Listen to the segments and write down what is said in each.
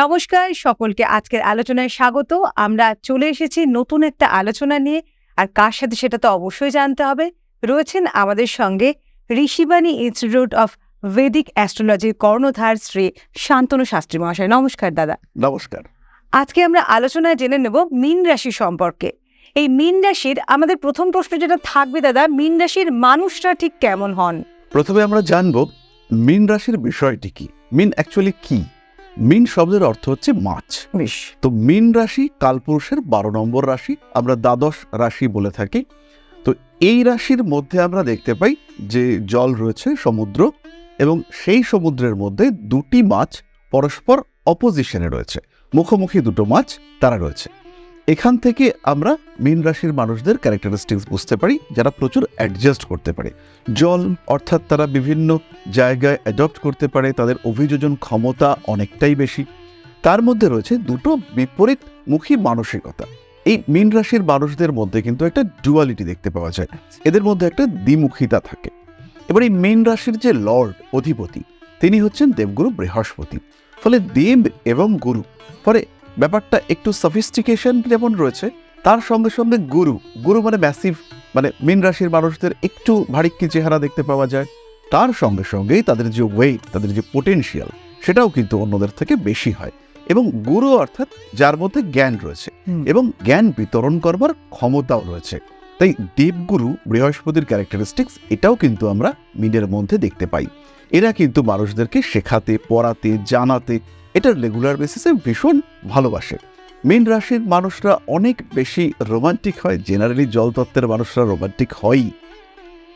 নমস্কার সকলকে আজকের আলোচনায় স্বাগত। আমরা চলে এসেছি নতুন একটা আলোচনা নিয়ে আর কার সাথে সেটা তো অবশ্যই জানতে হবে। রয়েছেন আমাদের সঙ্গে ঋষিবাণী ইনস্টিটিউট অফ ভেদিক অ্যাস্ট্রোলজির কর্ণধার শ্রী শান্তনু শাস্ত্রী মহাশয়। নমস্কার দাদা। নমস্কার। আজকে আমরা আলোচনায় জেনে নেব মীন রাশি সম্পর্কে। এই মীন রাশির আমাদের প্রথম প্রশ্ন যেটা থাকবে দাদা মীন রাশির মানুষরা ঠিক কেমন হন? প্রথমে আমরা জানব মিন রাশির বিষয়টি কি। মিন অ্যাকচুয়ালি কি? মিন শব্দের অর্থ হচ্ছে মাছ। তো মিন রাশি কালপুরুষের বারো নম্বর রাশি আমরা দ্বাদশ রাশি বলে থাকি। তো এই রাশির মধ্যে আমরা দেখতে পাই যে জল রয়েছে সমুদ্র এবং সেই সমুদ্রের মধ্যে দুটি মাছ পরস্পর অপোজিশনে রয়েছে। মুখোমুখি দুটো মাছ তারা রয়েছে। এখান থেকে আমরা মীন রাশির মানুষদের ক্যারেক্টারিস্টিক্স বুঝতে পারি যারা প্রচুর অ্যাডজাস্ট করতে পারে। জল অর্থাৎ তারা বিভিন্ন জায়গায় অ্যাডপ্ট করতে পারে তাদের অভিযোজন ক্ষমতা অনেকটাই বেশি। তার মধ্যে রয়েছে দুটো বিপরীতমুখী মানসিকতা। এই মীন রাশির মানুষদের মধ্যে কিন্তু একটা ডুয়ালিটি দেখতে পাওয়া যায়। এদের মধ্যে একটা দ্বিমুখিতা থাকে। এবার এই মীন রাশির যে লর্ড অধিপতি তিনি হচ্ছেন দেবগুরু বৃহস্পতি। ফলে দেব এবং গুরু ফলে ব্যাপারটা একটু সফিস্টিকেশন যেমন রয়েছে তার সঙ্গে সঙ্গে গুরু গুরু মানে ম্যাসিভ মানে মীন রাশির মানুষদের একটু ভারিক্কি চেহারা দেখতে পাওয়া যায়। তার সঙ্গে সঙ্গেই তাদের যে ওয়েট তাদের যে পোটেনশিয়াল সেটাও কিন্তু অন্যদের থেকে বেশি হয়। এবং গুরু অর্থাৎ যার মধ্যে জ্ঞান রয়েছে এবং জ্ঞান বিতরণ করবার ক্ষমতাও রয়েছে। তাই দেবগুরু বৃহস্পতির ক্যারেক্টারিস্টিক্স এটাও কিন্তু আমরা মিনের মধ্যে দেখতে পাই। এরা কিন্তু মানুষদেরকে শেখাতে পড়াতে জানাতে এটার রেগুলার বেসিসে ভীষণ ভালোবাসে। মীন রাশির মানুষরা অনেক বেশি রোমান্টিক হয় জেনারেলি জলতত্ত্বের মানুষরা রোমান্টিক হয়ই।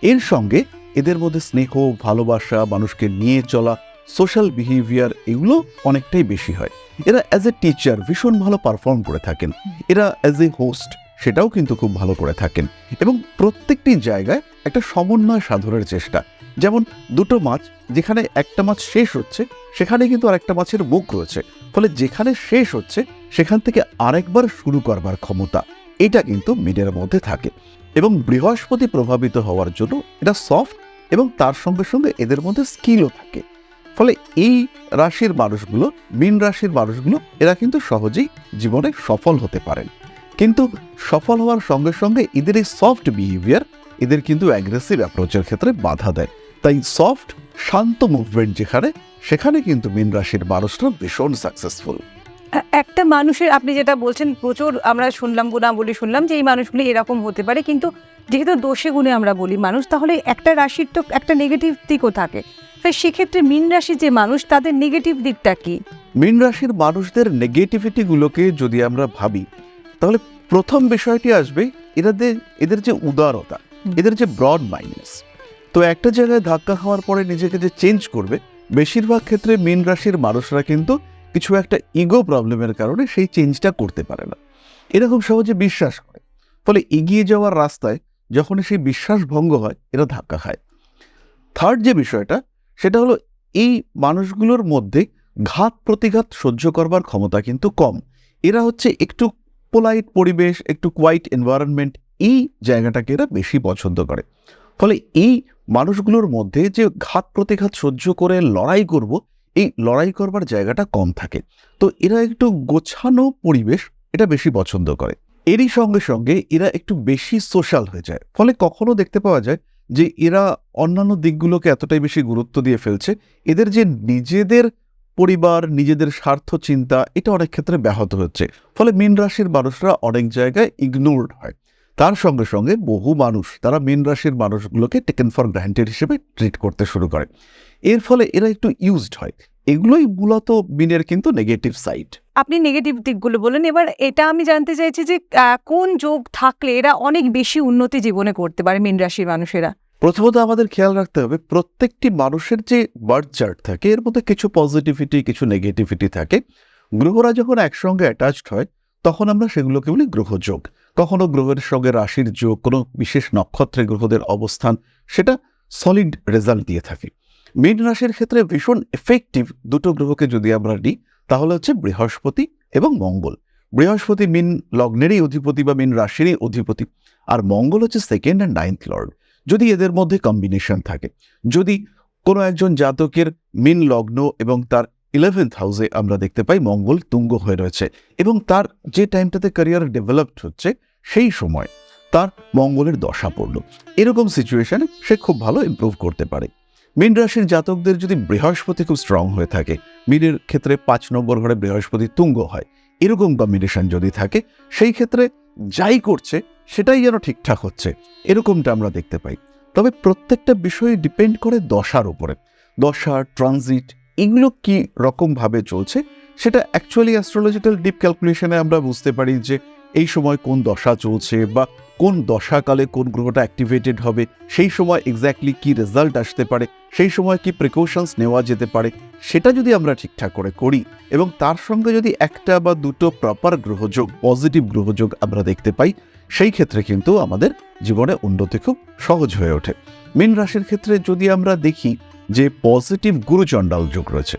এর সঙ্গে এদের মধ্যে স্নেহ, ভালোবাসা, মানুষকে নিয়ে চলা সোশ্যাল বিহেভিয়ার এগুলো অনেকটাই বেশি হয়। এরা অ্যাজ এ টিচার ভীষণ ভালো পারফর্ম করে থাকেন। এরা অ্যাজ এ হোস্ট সেটাও কিন্তু খুব ভালো করে থাকেন। এবং প্রত্যেকটি জায়গায় একটা সমন্বয় সাধনের চেষ্টা। যেমন দুটো মাছ, যেখানে একটা মাছ শেষ হচ্ছে, সেখানে কিন্তু আরেকটা মাছের মুখ রয়েছে। ফলে যেখানে শেষ হচ্ছে, সেখান থেকে আরেকবার শুরু করবার ক্ষমতা, এটা কিন্তু মিডের মধ্যে থাকে। এবং বৃহস্পতি প্রভাবিত হওয়ার জন্য এটা সফট এবং তার সঙ্গে সঙ্গে এদের মধ্যে স্কিলও থাকে। ফলে এই রাশির মানুষগুলো, মীন রাশির মানুষগুলো, এরা কিন্তু সহজেই জীবনে সফল হতে পারেন। কিন্তু সফল হওয়ার সঙ্গে সঙ্গে এদের এই সফট বিহেভিয়ার এদের কিন্তু অ্যাগ্রেসিভ অ্যাপ্রোচের ক্ষেত্রে বাধা দেয়। তাই সফট শান্ত মুভমেন্ট যেখানে সেখানে কিন্তু মীন রাশির মানুষরা ভীষণ সাকসেসফুল একটা মানুষের আপনি যেটা বলছেন প্রচুর আমরা শুনলাম গুণা বলি শুনলাম যে এই মানুষগুলি এরকম হতে পারে। কিন্তু যেহেতু দোষে গুণে আমরা বলি মানুষ তাহলে একটা রাশির তো একটা নেগেটিভ দিকও থাকে। তাই সেক্ষেত্রে মীন রাশির যে মানুষ তাদের নেগেটিভ দিকটা কি? মীন রাশির মানুষদের নেগেটিভিটিগুলোকে যদি আমরা ভাবি তাহলে প্রথম বিষয়টি আসবে এদের এদের যে উদারতা। এদের যে ব্রড মাইন্ডনেস তো একটা জায়গায় ধাক্কা খাওয়ার পরে নিজেকে যে চেঞ্জ করবে, বেশিরভাগ ক্ষেত্রে মীন রাশির মানুষরা কিন্তু কিছু একটা ইগো প্রবলেমের কারণে সেই চেঞ্জটা করতে পারে না। এরকম সহজে বিশ্বাস করে। ফলে এগিয়ে যাওয়ার রাস্তায় যখন সেই বিশ্বাস ভঙ্গ হয়, এরা ধাক্কা খায়। থার্ড যে বিষয়টা, সেটা হলো এই মানুষগুলোর মধ্যে ঘাত প্রতিঘাত সহ্য করবার ক্ষমতা কিন্তু কম। এরা হচ্ছে একটু পোলাইট পরিবেশ, একটু কোয়াইট এনভায়রনমেন্ট এই জায়গাটাকে এরা বেশি পছন্দ করে। ফলে এই মানুষগুলোর মধ্যে যে ঘাত প্রতিঘাত সহ্য করে লড়াই করব, এই লড়াই করবার জায়গাটা কম থাকে। তো এরা একটু গোছানো পরিবেশ এটা বেশি পছন্দ করে। এরই সঙ্গে সঙ্গে এরা একটু বেশি সোশ্যাল হয়ে যায়। ফলে কখনো দেখতে পাওয়া যায় যে এরা অন্যান্য দিকগুলোকে এতটাই বেশি গুরুত্ব দিয়ে ফেলছে। এদের যে নিজেদের পরিবার, নিজেদের স্বার্থ চিন্তা, এটা অনেক ক্ষেত্রে ব্যাহত হচ্ছে। ফলে মীন রাশির মানুষরা অনেক জায়গায় ইগনোরড হয়। তার সঙ্গে সঙ্গে বহু মানুষ তারা মীন রাশির মানুষগুলোকে টেকেন ফর গ্রান্টেড হিসেবে ট্রিট করতে শুরু করে। এর ফলে এরা একটু ইউজড হয়। এগুলোই মূলত মিনের কিন্তু নেগেটিভ সাইড আপনি নেগেটিভ দিকগুলো বলেন। এবার এটা আমি জানতে চাইছি যে কোন যোগ থাকলে এরা অনেক বেশি উন্নতি জীবনে করতে পারে মীন রাশির মানুষেরা? প্রথমত আমাদের খেয়াল রাখতে হবে প্রত্যেকটি মানুষের যে বার্থ চার্ট থাকে এর মধ্যে কিছু পজিটিভিটি কিছু নেগেটিভিটি থাকে। গ্রহরা যখন একসঙ্গে অ্যাটাচড হয় তখন আমরা সেগুলোকে বলি গ্রহযোগ। কখনো গ্রহের সঙ্গে রাশির যোগ কোনো বিশেষ নক্ষত্রে গ্রহদের অবস্থান, সেটা সলিড রেজাল্ট দিয়ে থাকে। মীন রাশির ক্ষেত্রে ভীষণ এফেক্টিভ দুটো গ্রহকে যদি আমরা নিই, তাহলে হচ্ছে বৃহস্পতি এবং মঙ্গল। বৃহস্পতি মিন লগ্নেরই অধিপতি বা মিন রাশিরই অধিপতি, আর মঙ্গল হচ্ছে সেকেন্ড অ্যান্ড নাইন্থ লর্ড যদি এদের মধ্যে কম্বিনেশন থাকে, যদি কোনো একজন জাতকের মিন লগ্ন এবং তার ইলেভেন্থ হাউসে আমরা দেখতে পাই মঙ্গল তুঙ্গ হয়ে রয়েছে এবং তার যে টাইমটাতে ক্যারিয়ার ডেভেলপড হচ্ছে সেই সময় তার মঙ্গলের দশা পড়ল। এরকম সিচুয়েশনে সে খুব ভালো ইমপ্রুভ করতে পারে। মীন রাশির জাতকদের যদি বৃহস্পতি খুব স্ট্রং হয়ে থাকে, মীনের ক্ষেত্রে পাঁচ নম্বর ঘরে বৃহস্পতি তুঙ্গ হয়। এরকম কম্বিনেশন যদি থাকে, সেই ক্ষেত্রে যাই করছে, সেটাই যেন ঠিকঠাক হচ্ছে। এরকমটা আমরা দেখতে পাই। তবে প্রত্যেকটা বিষয় ডিপেন্ড করে দশার উপরে। দশা ট্রানজিট এগুলো কী রকমভাবে চলছে, সেটা অ্যাকচুয়ালি অ্যাস্ট্রোলজিক্যাল ডিপ ক্যালকুলেশনে আমরা বুঝতে পারি যে এই সময় কোন দশা চলছে বা কোন দশাকালে কোন গ্রহটা অ্যাক্টিভেটেড হবে, সেই সময় এক্স্যাক্টলি কি রেজাল্ট আসতে পারে, সেই সময় কি প্রিকশনস নেওয়া যেতে পারে, সেটা যদি আমরা ঠিকঠাক করে করি এবং তার সঙ্গে যদি একটা বা দুটো প্রপার গ্রহযোগ পজিটিভ গ্রহযোগ আমরা দেখতে পাই, সেই ক্ষেত্রে কিন্তু আমাদের জীবনে উন্নতি খুব সহজ হয়ে ওঠে। মীন রাশির ক্ষেত্রে যদি আমরা দেখি যে পজিটিভ গুরুচণ্ডাল যোগ রয়েছে,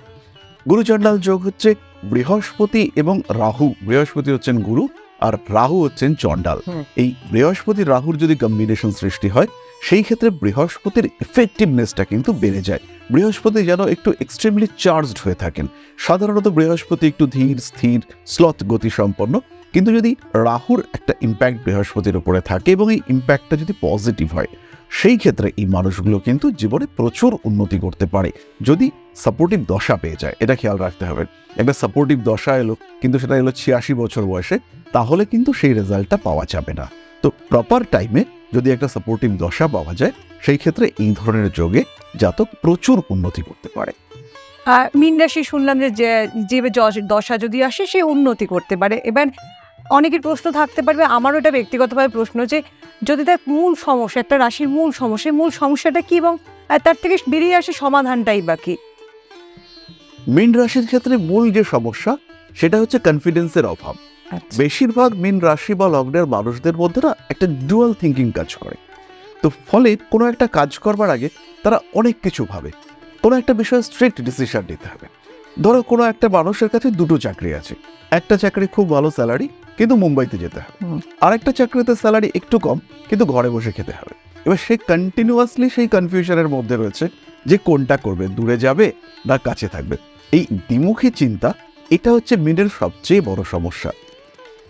গুরুচণ্ডাল যোগ হচ্ছে বৃহস্পতি এবং রাহু, বৃহস্পতি হচ্ছেন গুরু আর রাহু হচ্ছেন চণ্ডাল। এই বৃহস্পতি রাহুর যদি কম্বিনেশন সৃষ্টি হয় সেই ক্ষেত্রে বৃহস্পতির এফেক্টিভনেসটা কিন্তু বেড়ে যায়। বৃহস্পতি যেন একটু এক্সট্রিমলি চার্জড হয়ে থাকেন। সাধারণত বৃহস্পতি একটু ধীর স্থির স্লথ গতি সম্পন্ন কিন্তু যদি রাহুর একটা ইম্প্যাক্ট বৃহস্পতির উপরে থাকে এবং এই ইম্প্যাক্টটা যদি পজিটিভ হয় সেই ক্ষেত্রে এই মানুষগুলো কিন্তু জীবনে প্রচুর উন্নতি করতে পারে যদি সাপোর্টিভ দশা পেয়ে যায়। এটা খেয়াল রাখতে হবে। একটা সাপোর্টিভ দশা এলো, কিন্তু সেটা এলো ছিয়াশি বছর বয়সে, তাহলে কিন্তু সেই রেজাল্টটা পাওয়া যাবে না। তো প্রপার টাইমে যদি একটা সাপোর্টিভ দশা পাওয়া যায়, সেই ক্ষেত্রে এই ধরনের যোগে জাতক প্রচুর উন্নতি করতে পারে। মীন রাশি শুনলাম যে- যে দশা যদি আসে, সে উন্নতি করতে পারে। এবার অনেকের প্রশ্ন থাকতে পারবে আমারও এটা ব্যক্তিগতভাবে প্রশ্ন যে যদি তার মূল সমস্যা একটা রাশির মূল সমস্যা মূল সমস্যাটা কি এবং তার থেকে বেরিয়ে আসে সমাধানটাই বা কি? মীন রাশির ক্ষেত্রে মূল যে সমস্যা সেটা হচ্ছে কনফিডেন্সের অভাব। বেশিরভাগ মীন রাশি বা লগ্নের মানুষদের মধ্যে না একটা ডুয়াল থিঙ্কিং কাজ করে। তো ফলে কোনো একটা কাজ করবার আগে তারা অনেক কিছু ভাবে। কোনো একটা বিষয়ে স্ট্রিক্ট ডিসিশন নিতে হবে। ধরো কোনো একটা মানুষের কাছে দুটো চাকরি আছে। একটা চাকরি খুব ভালো স্যালারি কিন্তু মুম্বাইতে যেতে হবে। হুম। আর একটা চাকরিতে স্যালারি একটু কম কিন্তু ঘরে বসে খেতে হবে। এবার সে কন্টিনিউয়াসলি সেই কনফিউশনের মধ্যে রয়েছে যে কোনটা করবে দূরে যাবে না কাছে থাকবে। এই দ্বিমুখী চিন্তা এটা হচ্ছে মিনের সবচেয়ে বড় সমস্যা।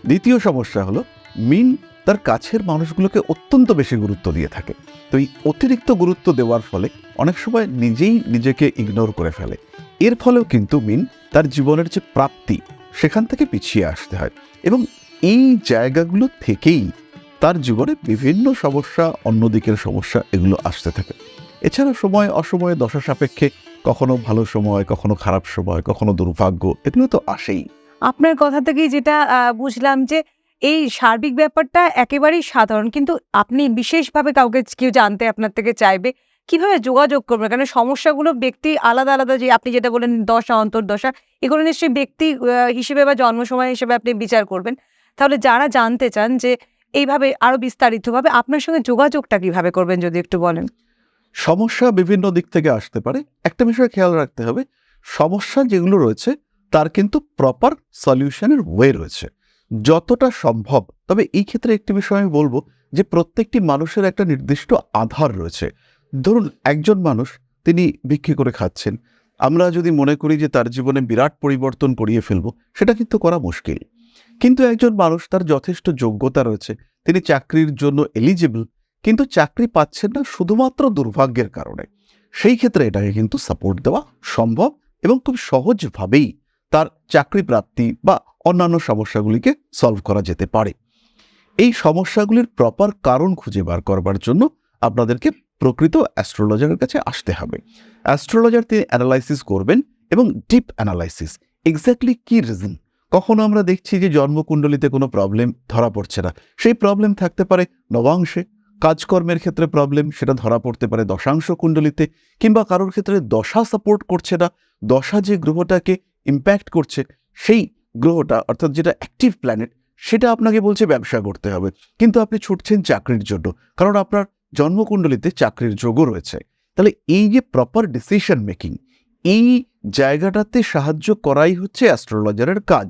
দ্বিতীয় সমস্যা হলো মিন তার কাছের মানুষগুলোকে অত্যন্ত বেশি গুরুত্ব দিয়ে থাকে। তো এই অতিরিক্ত গুরুত্ব দেওয়ার ফলে অনেক সময় নিজেই নিজেকে ইগনোর করে ফেলে। এর ফলেও কিন্তু মিন তার জীবনের যে প্রাপ্তি সেখান থেকে পিছিয়ে আসতে হয়। এবং এই জায়গাগুলো থেকেই তার জীবনে বিভিন্ন সমস্যা অন্যদিকের সমস্যা এগুলো আসতে থাকে। এছাড়া সময় অসময়ে দশা সাপেক্ষে কখনো ভালো সময়, কখনো খারাপ সময়, কখনো দুর্ভাগ্য এগুলো তো আসেই। আপনার কথা থেকেই যেটা বুঝলাম যে এই সার্বিক ব্যাপারটা একেবারেই সাধারণ, কিন্তু আপনি বিশেষভাবে কাউকে কেউ জানতে আপনার থেকে চাইবে। কীভাবে যোগাযোগ করবে? কারণ সমস্যাগুলো ব্যক্তি আলাদা আলাদা যে আপনি যেটা বলেন দশা, অন্তর্দশা, এগুলো নিশ্চয়ই ব্যক্তি হিসেবে বা জন্ম সময় হিসেবে আপনি বিচার করবেন। তাহলে যারা জানতে চান যে এইভাবে আরও বিস্তারিতভাবে আপনার সঙ্গে যোগাযোগটা কীভাবে করবেন যদি একটু বলেন। সমস্যা বিভিন্ন দিক থেকে আসতে পারে। একটা বিষয় খেয়াল রাখতে হবে, সমস্যা যেগুলো রয়েছে তার কিন্তু প্রপার সলিউশনের ওয়ে রয়েছে। যতটা সম্ভব, তবে এই ক্ষেত্রে একটি বিষয় আমি বলব যে প্রত্যেকটি মানুষের একটা নির্দিষ্ট আধার রয়েছে। ধরুন, একজন মানুষ তিনি বিক্রি করে খাচ্ছেন। আমরা যদি মনে করি যে তার জীবনে বিরাট পরিবর্তন করিয়ে ফেলব, সেটা কিন্তু করা মুশকিল। কিন্তু একজন মানুষ তার যথেষ্ট যোগ্যতা রয়েছে, তিনি চাকরির জন্য এলিজিবল কিন্তু চাকরি পাচ্ছেন না শুধুমাত্র দুর্ভাগ্যের কারণে। সেই ক্ষেত্রে এটাকে কিন্তু সাপোর্ট দেওয়া সম্ভব এবং খুব সহজভাবেই তার চাকরি প্রাপ্তি বা অন্যান্য সমস্যাগুলিকে সলভ করা যেতে পারে। এই সমস্যাগুলির প্রপার কারণ খুঁজে বার করবার জন্য আপনাদেরকে প্রকৃত অ্যাস্ট্রোলজারের কাছে আসতে হবে। অ্যাস্ট্রোলজার তিনি অ্যানালাইসিস করবেন এবং ডিপ অ্যানালাইসিস এক্স্যাক্টলি কি রিজন কখনো আমরা দেখছি যে জন্মকুণ্ডলিতে কোনো প্রবলেম ধরা পড়ছে না। সেই প্রবলেম থাকতে পারে নবাংশে, কাজকর্মের ক্ষেত্রে প্রবলেম সেটা ধরা পড়তে পারে দশাংশ কুণ্ডলিতে, কিংবা কারোর ক্ষেত্রে দশা সাপোর্ট করছে না, দশা যে গ্রহটাকে ইম্প্যাক্ট করছে, সেই গ্রহটা, অর্থাৎ যেটা অ্যাক্টিভ প্ল্যানেট সেটা আপনাকে বলছে ব্যবসা করতে হবে। কিন্তু আপনি ছুটছেন চাকরির জন্য, কারণ আপনার জন্মকুণ্ডলিতে চাকরির যোগও রয়েছে। তাহলে এই যে প্রপার ডিসিশন মেকিং এই জায়গাটাতে সাহায্য করাই হচ্ছে অ্যাস্ট্রোলজারের কাজ।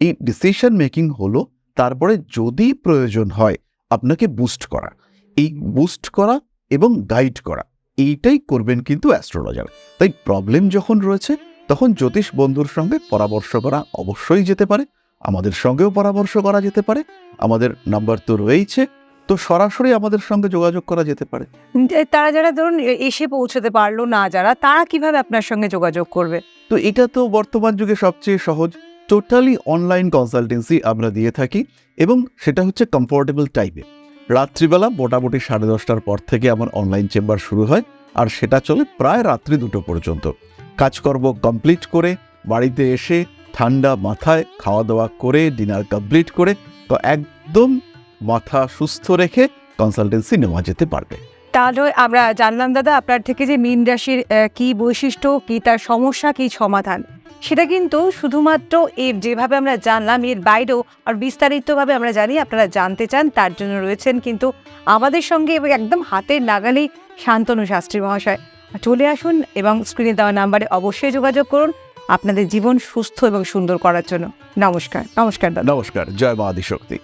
এই ডিসিশন মেকিং হলো, তারপরে যদি প্রয়োজন হয়, আপনাকে বুস্ট করা। এই বুস্ট করা এবং গাইড করা, এইটাই করবেন কিন্তু অ্যাস্ট্রোলজার তাই প্রবলেম যখন রয়েছে, তখন জ্যোতিষ বন্ধুর সঙ্গে পরামর্শ করা অবশ্যই যেতে পারে। আমাদের সঙ্গেও পরামর্শ করা যেতে পারে। আমাদের নাম্বার তো রয়েইছে। তো সরাসরি আমাদের সঙ্গে যোগাযোগ করা যেতে পারে। তারা যারা ধরুন এসে পৌঁছতে পারল না যারা তারা কীভাবে আপনার সঙ্গে যোগাযোগ করবে? তো এটা তো বর্তমান যুগে সবচেয়ে সহজ। টোটালি অনলাইন কনসালটেন্সি আমরা দিয়ে থাকি এবং সেটা হচ্ছে কমফোর্টেবল টাইপে রাত্রিবেলা মোটামুটি সাড়ে দশটার পর থেকে আমার অনলাইন চেম্বার শুরু হয় আর সেটা চলে প্রায় রাত্রি দুটো পর্যন্ত। কাজকর্ম কমপ্লিট করে বাড়িতে এসে ঠান্ডা মাথায় খাওয়া দাওয়া করে ডিনার কমপ্লিট করে তো একদম মাথা সুস্থ রেখে কনসালটেন্সি নেওয়া যেতে পারবে। তাহলে আমরা জানলাম দাদা আপনার থেকে যে মীন রাশির কি বৈশিষ্ট্য কি তার সমস্যা কি সমাধান? সেটা কিন্তু শুধুমাত্র এর যেভাবে আমরা জানলাম এর বাইরেও আর বিস্তারিতভাবে আমরা জানি আপনারা জানতে চান তার জন্য রয়েছেন কিন্তু আমাদের সঙ্গে এবং একদম হাতের নাগালেই শান্তনু শাস্ত্রী মহাশয়। চলে আসুন এবং স্ক্রিনে দেওয়া নাম্বারে অবশ্যই যোগাযোগ করুন আপনাদের জীবন সুস্থ এবং সুন্দর করার জন্য। নমস্কার নমস্কার দাদা। নমস্কার জয় মা আদিশক্তি।